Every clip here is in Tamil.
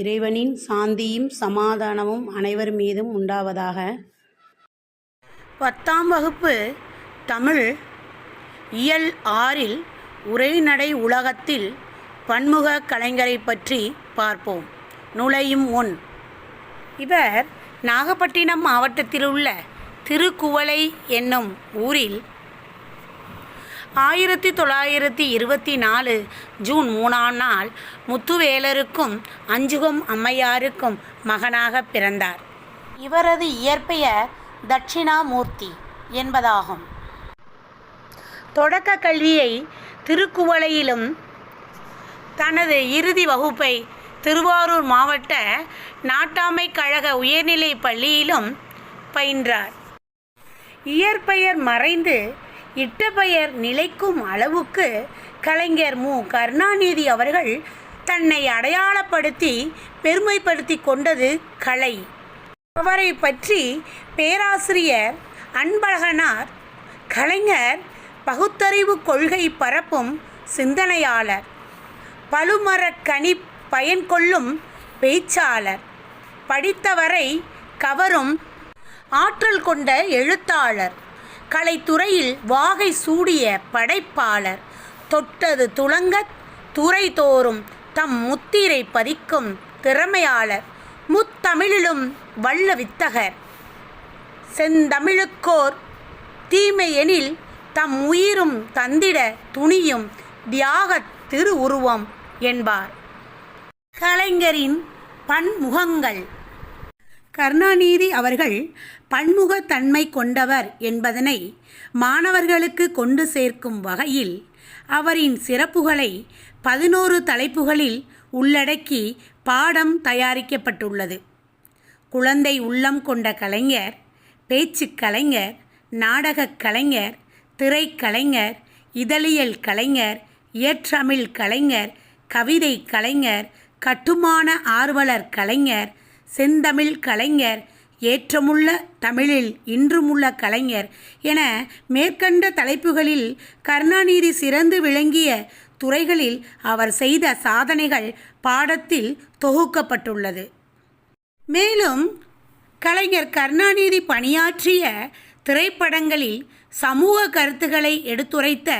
இறைவனின் சாந்தியும் சமாதானமும் அனைவர் மீதும் உண்டாவதாக. பத்தாம் வகுப்பு தமிழ் இயல் ஆறில் உரைநடை உலகத்தில் பன்முக கலைஞரை பற்றி பார்ப்போம். நுழையும் ஒன் இவர் நாகப்பட்டினம் மாவட்டத்தில் உள்ள திருக்குவளை என்னும் ஊரில் ஆயிரத்தி தொள்ளாயிரத்தி இருபத்தி நாலு ஜூன் மூணாம் நாள் முத்துவேலருக்கும் அஞ்சுகம் அம்மையாருக்கும் மகனாக பிறந்தார். இவரது இயற்பெயர் தட்சிணாமூர்த்தி என்பதாகும். தொடக்க கல்வியை திருக்குவளையிலும் தனது இறுதி வகுப்பை திருவாரூர் மாவட்ட நாட்டாமை கழக உயர்நிலைப் பள்ளியிலும் பயின்றார். இயற்பெயர் மறைந்து இட்ட பெயர் நிலைக்கும் அளவுக்கு கலைஞர் மு. கருணாநிதி அவர்கள் தன்னை அடையாளப்படுத்தி பெருமைப்படுத்தி கொண்டது கலை. அவரை பற்றி பேராசிரியர் அன்பழகனார் கலைஞர் பகுத்தறிவு கொள்கை பரப்பும் சிந்தனையாளர் பழுமரக் கனி பயன் கொள்ளும் பேச்சாளர் படித்தவரை கவரும் ஆற்றல் கொண்ட எழுத்தாளர். கலைத்துறையில் வாகை சூடிய படைப்பாளர். தொட்டது துளங்கத் துறை தோறும் தம் முத்திரை பதிக்கும் திறமையாளர். முத்தமிழிலும் வல்ல வித்தகர். செந்தமிழுக்கோர் தீமையெனில் தம் உயிரும் தந்திட துணியும் தியாகத் திரு உருவம் என்பார். கலைஞரின் பன்முகங்கள். கருணாநிதி அவர்கள் பன்முகத்தன்மை கொண்டவர் என்பதனை மாணவர்களுக்கு கொண்டு சேர்க்கும் வகையில் அவரின் சிறப்புகளை பதினோரு தலைப்புகளில் உள்ளடக்கி பாடம் தயாரிக்கப்பட்டுள்ளது. குழந்தை உள்ளம் கொண்ட கலைஞர் பேச்சுக் கலைஞர் நாடகக் கலைஞர் திரைக்கலைஞர் இதழியல் கலைஞர் இயற்றமிழ் கலைஞர் கவிதை கலைஞர் கட்டுமான ஆர்வலர் கலைஞர் செந்தமிழ் கலைஞர் ஏற்றமுள்ள தமிழில் இன்றுமுள்ள கலைஞர் என மேற்கண்ட தலைப்புகளில் கருணாநிதி சிறந்து விளங்கிய துறைகளில் அவர் செய்த சாதனைகள் பாடத்தில் தொகுக்கப்பட்டுள்ளது. மேலும் கலைஞர் கருணாநிதி பணியாற்றிய திரைப்படங்களில் சமூக கருத்துக்களை எடுத்துரைத்த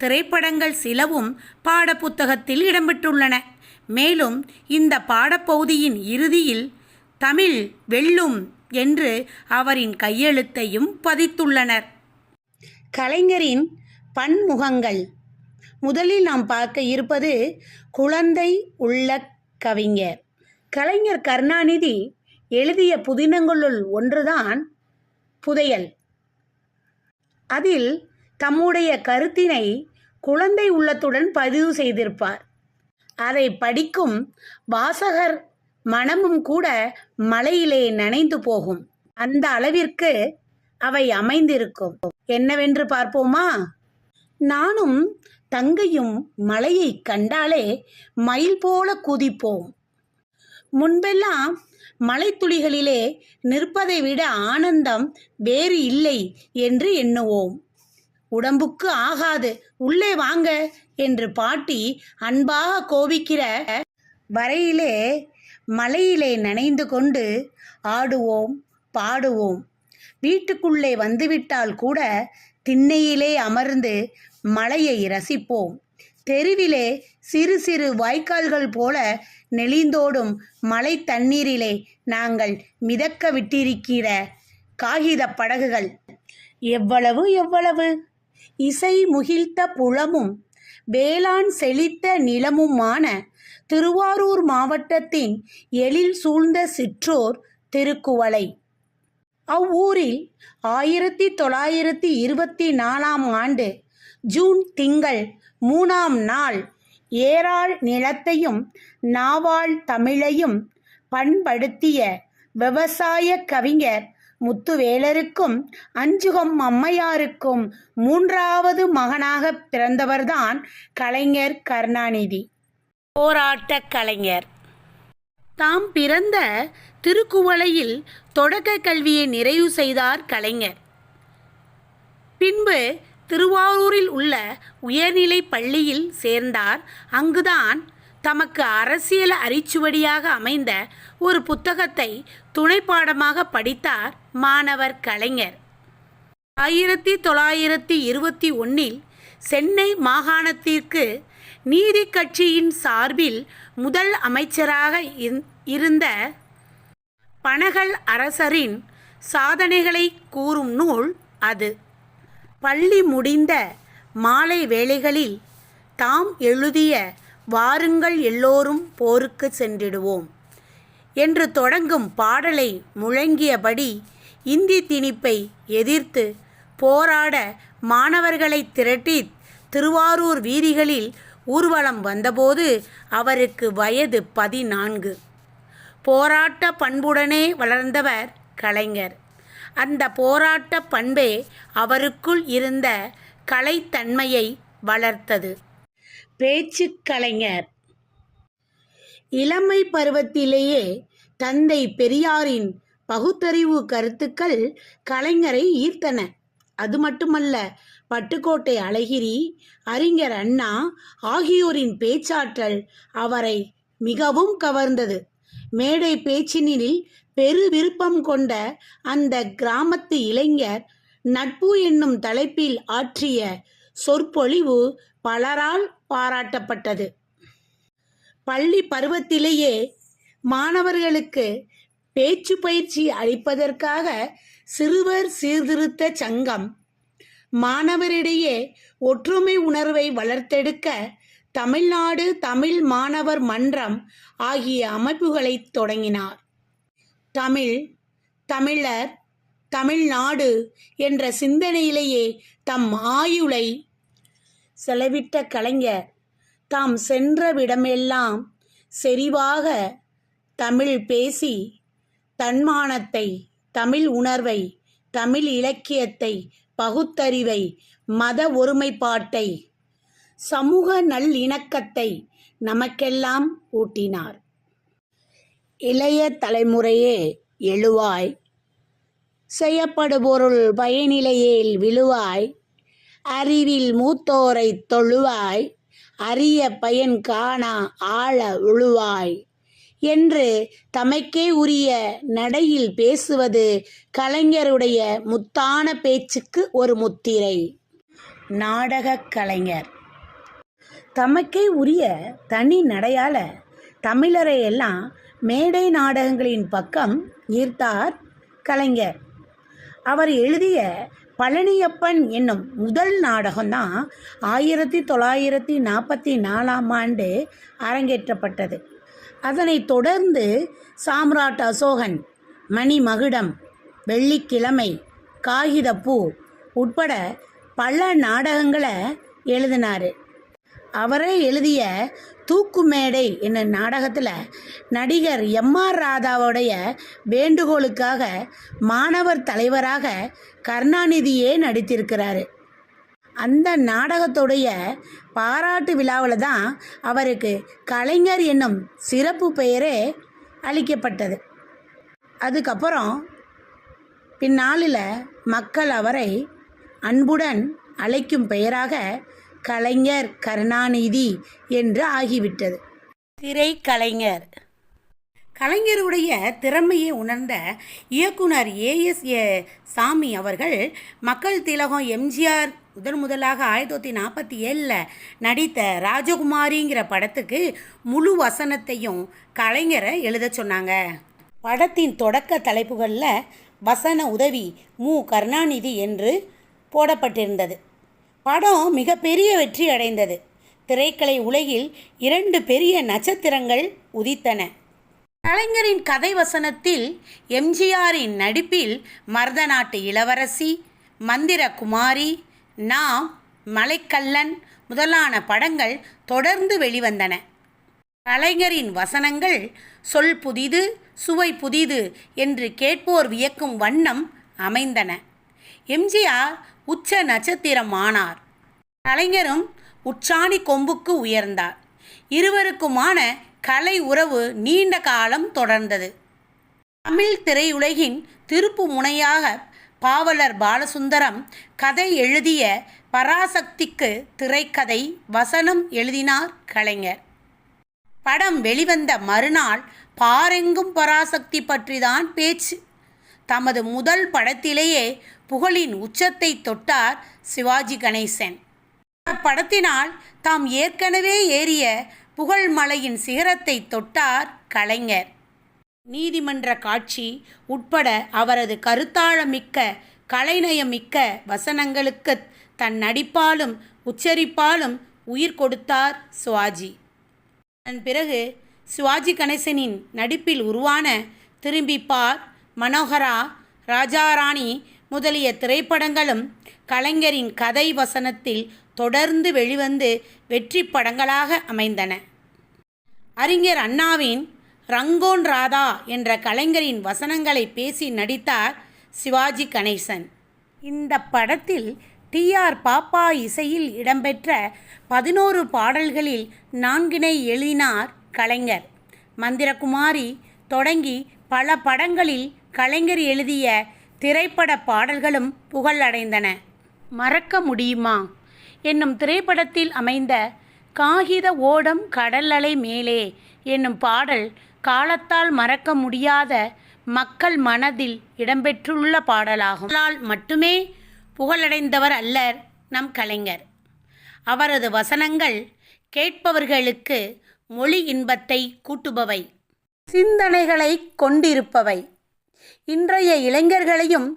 திரைப்படங்கள் சிலவும் பாடப்புத்தகத்தில் இடம்பெற்றுள்ளன. மேலும் இந்த பாடப்பகுதியின் இறுதியில் தமிழ் வெல்லும் என்று அவரின் கையெழுத்தையும் பதித்துள்ளனர். கலைஞரின் பன்முகங்கள். முதலில் நாம் பார்க்க இருப்பது குழந்தை உள்ள கவிஞர். கலைஞர் கருணாநிதி எழுதிய புதினங்களுள் ஒன்றுதான் புதையல். அதில் தம்முடைய கருத்தினை குழந்தை உள்ளத்துடன் பதிவு செய்திருப்பார். அதை படிக்கும் வாசகர் மனமும் கூட மலையிலே நனைந்து போகும். அந்த அளவிற்கு அவை அமைந்திருக்கும். என்னவென்று பார்ப்போமா? நானும் தங்கையும் மலையை கண்டாலே மயில் போல குதிப்போம். முன்பெல்லாம் மலைத்துளிகளிலே நிற்பதை விட ஆனந்தம் வேறு இல்லை என்று எண்ணுவோம். உடம்புக்கு ஆகாது உள்ளே வாங்க என்று பாட்டி அன்பாக கோபிக்கிற வரையிலே மலையிலே நனைந்து கொண்டு ஆடுவோம் பாடுவோம். வீட்டுக்குள்ளே வந்துவிட்டால் கூட திண்ணையிலே அமர்ந்து மலையை ரசிப்போம். தெருவிலே சிறு சிறு வாய்க்கால்கள் போல நெளிந்தோடும் மலை தண்ணீரிலே நாங்கள் மிதக்க விட்டிருக்கிற காகித படகுகள். எவ்வளவு எவ்வளவு? இசை முகிழ்த்த புலமும் வேளாண் செழித்த நிலமுமான திருவாரூர் மாவட்டத்தின் எழில் சூழ்ந்த சிற்றோர் திருக்குவளை. அவ்வூரில் ஆயிரத்தி தொள்ளாயிரத்தி இருபத்தி நாலாம் ஆண்டு ஜூன் திங்கள் மூணாம் நாள் ஏராள் நிலத்தையும் நாவாள் தமிழையும் பண்படுத்திய விவசாய கவிஞர் முத்துவேலருக்கும் அஞ்சுகம் அம்மையாருக்கும் மூன்றாவது மகனாக பிறந்தவர்தான் கலைஞர் கருணாநிதி. போராட்ட கலைஞர். தாம் பிறந்த திருக்குவளையில் தொடக்க கல்வியை நிறைவு செய்தார் கலைஞர். பின்பு திருவாரூரில் உள்ள உயர்நிலை பள்ளியில் சேர்ந்தார். அங்குதான் தமக்கு அரசியல் அரிச்சுவடியாக அமைந்த ஒரு புத்தகத்தை துணைப்பாடமாக படித்தார் மாணவர் கலைஞர். ஆயிரத்தி தொள்ளாயிரத்தி இருபத்தி ஒன்றில் சென்னை மாகாணத்திற்கு நீதி கட்சியின் சார்பில் முதல் அமைச்சராக இருந்த பனகல் அரசரின் சாதனைகளை கூறும் நூல் அது. பள்ளி முடிந்த மாலை வேளைகளில் தாம் எழுதிய வாருங்கள் எல்லோரும் போருக்கு சென்றிடுவோம். என்று தொடங்கும் பாடலை முழங்கியபடி இந்தி திணிப்பை எதிர்த்து போராட மாணவர்களை திரட்டி திருவாரூர் வீதிகளில் ஊர்வலம் வந்தபோது அவருக்கு வயது பதினான்கு. போராட்ட பண்புடனே வளர்ந்தவர் கலைஞர். அந்த போராட்ட பண்பே அவருக்குள் இருந்த கலைத்தன்மையை வளர்த்தது. பேச்சு கலைஞர். இளமை பருவத்திலேயே தந்தை பெரியாரின் பகுத்தறிவு கருத்துக்கள் கலைஞரை ஈர்த்தன. அது மட்டுமல்ல பட்டுக்கோட்டை அழகிரி அறிஞர் அண்ணா ஆகியோரின் பேச்சாற்றல் அவரை மிகவும் கவர்ந்தது. மேடை பேச்சினில் பெரு விருப்பம் கொண்ட அந்த கிராமத்து இளைஞர் நட்பு என்னும் தலைப்பில் ஆற்றிய சொற்பொழிவு பலரால் பாராட்டப்பட்டது. பள்ளி பருவத்திலேயே மாணவர்களுக்கு பேச்சு பயிற்சி அளிப்பதற்காக சிறுவர் சீர்திருத்த சங்கம் மாணவரிடையே ஒற்றுமை உணர்வை வளர்த்தெடுக்க தமிழ்நாடு தமிழ் மாணவர் மன்றம் ஆகிய அமைப்புகளை தொடங்கினார். தமிழ் தமிழர் தமிழ்நாடு என்ற சிந்தனையிலேயே தம் ஆயுளை செலவிட்ட கலைஞர். தாம் சென்ற விடமெல்லாம் செறிவாக தமிழ் பேசி தன்மானத்தை தமிழ் உணர்வை தமிழ் இலக்கியத்தை பகுத்தறிவை மத ஒருமைப்பாட்டை சமூக நல்லிணக்கத்தை நமக்கெல்லாம் ஊட்டினார். இளைய தலைமுறையே எழுவாய் செய்யப்படுபொருள் பயனிலையில் விழுவாய் அறிவில் மூத்தோரை தொழுவாய் அரிய பயன் காணா ஆழ உழுவாய். என்று தமக்கே உரிய நடையில் பேசுவது கலைஞருடைய முத்தான பேச்சுக்கு ஒரு முத்திரை. நாடகக் கலைஞர். தமக்கே உரிய தனி நடையால தமிழரை எல்லாம் மேடை நாடகங்களின் பக்கம் ஈர்த்தார் கலைஞர். அவர் எழுதிய பழனியப்பன் என்னும் முதல் நாடகம்தான் ஆயிரத்தி தொள்ளாயிரத்தி நாற்பத்தி நாலாம் ஆண்டு அரங்கேற்றப்பட்டது. அதனைத் தொடர்ந்து சாம்ராட் அசோகன் மணிமகுடம் வெள்ளிக்கிழமை காகிதப்பூ உட்பட பல நாடகங்களை எழுதினார். அவரே எழுதிய தூக்கு மேடை நாடகத்தில் நடிகர் எம் ஆர் ராதாவுடைய வேண்டுகோளுக்காக மாணவர் தலைவராக கருணாநிதியே நடித்திருக்கிறாரு. அந்த நாடகத்துடைய பாராட்டு விழாவில் தான் அவருக்கு கலைஞர் என்னும் சிறப்பு பெயரே அளிக்கப்பட்டது. அதுக்கப்புறம் பின்னாளில் மக்கள் அவரை அன்புடன் அழைக்கும் பெயராக கலைஞர் கருணாநிதி என்று ஆகிவிட்டது. திரைக்கலைஞர். கலைஞருடைய திறமையை உணர்ந்த இயக்குனர் ஏஎஸ் ஏ. சாமி அவர்கள் மக்கள் திலகம் எம்ஜிஆர் முதன் முதலாக ஆயிரத்தி தொள்ளாயிரத்தி நாற்பத்தி ஏழில் நடித்த ராஜகுமாரிங்கிற படத்துக்கு முழு வசனத்தையும் கலைஞரை எழுத சொன்னாங்க. படத்தின் தொடக்க தலைப்புகளில் வசன உதவி மு. கருணாநிதி என்று போடப்பட்டிருந்தது. படம் மிகப்பெரிய வெற்றி அடைந்தது. திரைக்கலை உலகில் இரண்டு பெரிய நட்சத்திரங்கள் உதித்தன. கலைஞரின் கதை வசனத்தில் எம்ஜிஆரின் நடிப்பில் மருதநாட்டு இளவரசி மந்திர குமாரி நாம் மலைக்கல்லன் முதலான படங்கள் தொடர்ந்து வெளிவந்தன. கலைஞரின் வசனங்கள் சொல் புதிது சுவை புதிது என்று கேட்போர் வியக்கும் வண்ணம் அமைந்தன. எம்ஜிஆர் உச்ச நட்சத்திரம் ஆனார் கலைஞரும் உச்சாணி கொம்புக்கு உயர்ந்தார். இருவருக்குமான கலை உறவு நீண்ட காலம் தொடர்ந்தது. தமிழ் திரையுலகின் திருப்பு முனையாக பாவலர் பாலசுந்தரம் கதை எழுதிய பராசக்திக்கு திரைக்கதை வசனம் எழுதினார் கலைஞர். படம் வெளிவந்த மறுநாள் பாரெங்கும் பராசக்தி பற்றிதான் பேச்சு. தமது முதல் படத்திலேயே புகழின் உச்சத்தை தொட்டார் சிவாஜி கணேசன். படத்தினால் தாம் ஏற்கனவே ஏறிய புகழ் மலையின் சிகரத்தை தொட்டார் கலைஞர். நீதிமன்ற காட்சி உட்பட அவரது கருத்தாழமிக்க கலைநயமிக்க வசனங்களுக்கு தன் நடிப்பாலும் உச்சரிப்பாலும் உயிர் கொடுத்தார் சிவாஜி. அதன் பிறகு சிவாஜி கணேசனின் நடிப்பில் உருவான திரும்பிப்பார் மனோகரா ராஜாராணி முதலிய திரைப்படங்களும் கலைஞரின் கதை வசனத்தில் தொடர்ந்து வெளிவந்து வெற்றி படங்களாக அமைந்தன. அறிஞர் அண்ணாவின் ரங்கோன் ராதா என்ற கலைஞரின் வசனங்களை பேசி நடித்தார் சிவாஜி கணேசன். இந்த படத்தில் டிஆர் பாப்பா இசையில் இடம்பெற்ற பதினோரு பாடல்களில் நான்கினை எழுதினார் கலைஞர். மந்திரகுமாரி தொடங்கி பல படங்களில் கலைஞர் எழுதிய திரைப்பட பாடல்களும் புகழடைந்தன. மறக்க முடியுமா? என்னும் திரைப்படத்தில் அமைந்த காகித ஓடம் கடல் அலை மேலே என்னும் பாடல் காலத்தால் மறக்க முடியாத மக்கள் மனதில் இடம்பெற்றுள்ள பாடலாகும். மட்டுமே புகழடைந்தவர் அல்லர் நம் கலைஞர். அவரது வசனங்கள் கேட்பவர்களுக்கு மொழி இன்பத்தை கூட்டுபவை. சிந்தனைகளை கொண்டிருப்பவை. இன்றைய இளைஞர்களையும்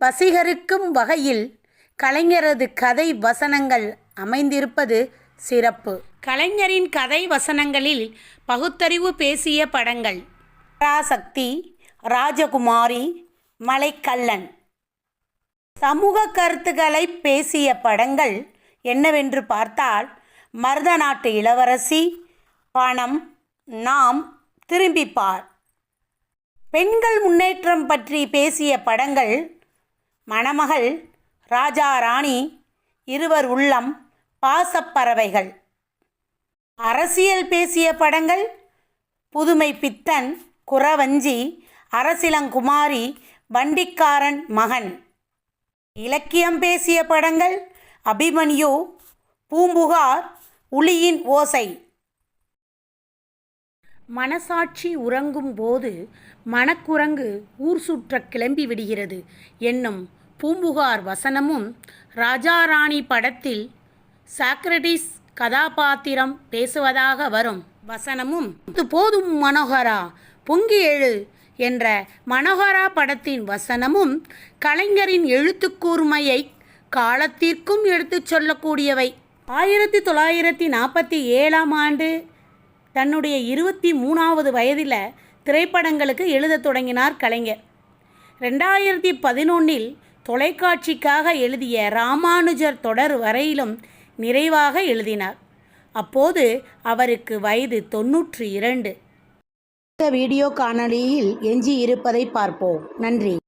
வசீகரிக்கும் வகையில் கலைஞரது கதை வசனங்கள் அமைந்திருப்பது சிறப்பு. கலைஞரின் கதை வசனங்களில் பகுத்தறிவு பேசிய படங்கள். பராசக்தி ராஜகுமாரி மலைக்கல்லன். சமூக கருத்துக்களை பேசிய படங்கள் என்னவென்று பார்த்தால் மருத நாட்டு இளவரசி பணம் நாம் திரும்பிப்பார். பெண்கள் முன்னேற்றம் பற்றி பேசிய படங்கள் மணமகள் ராஜா ராணி இருவர் உள்ளம் பாசப்பறவைகள் அரசியல் பேசிய படங்கள் புதுமை பித்தன் குறவஞ்சி அரசிலங்குமாரி வண்டிக்காரன் மகன். இலக்கியம் பேசிய படங்கள் அபிமன்யு பூம்புகார் உளியின் ஓசை. மனசாட்சி உறங்கும் போது மனக்குரங்கு ஊர் சுற்ற கிளம்பி விடுகிறது. என்னும் பூம்புகார் வசனமும் ராஜாராணி படத்தில் சாக்ரடிஸ் கதாபாத்திரம் பேசுவதாக வரும். வசனமும் "இது போதும் மனோகரா பொங்கி எழு என்ற மனோகரா படத்தின் வசனமும் கலைஞரின் எழுத்துக்கூர்மையை காலத்திற்கும் எடுத்துச் சொல்லக்கூடியவை. ஆயிரத்தி தொள்ளாயிரத்தி நாற்பத்தி ஏழாம் ஆண்டு தன்னுடைய இருபத்தி மூணாவது வயதில் திரைப்படங்களுக்கு எழுதத் தொடங்கினார் கலைஞர். ரெண்டாயிரத்தி பதினொன்றில் தொலைக்காட்சிக்காக எழுதிய ராமானுஜர் தொடர் வரையிலும் நிறைவாக எழுதினார். அப்போது அவருக்கு வயது தொன்னூற்றி இரண்டு. வீடியோ காணொளியில் எஞ்சி இருப்பதை பார்ப்போம். நன்றி.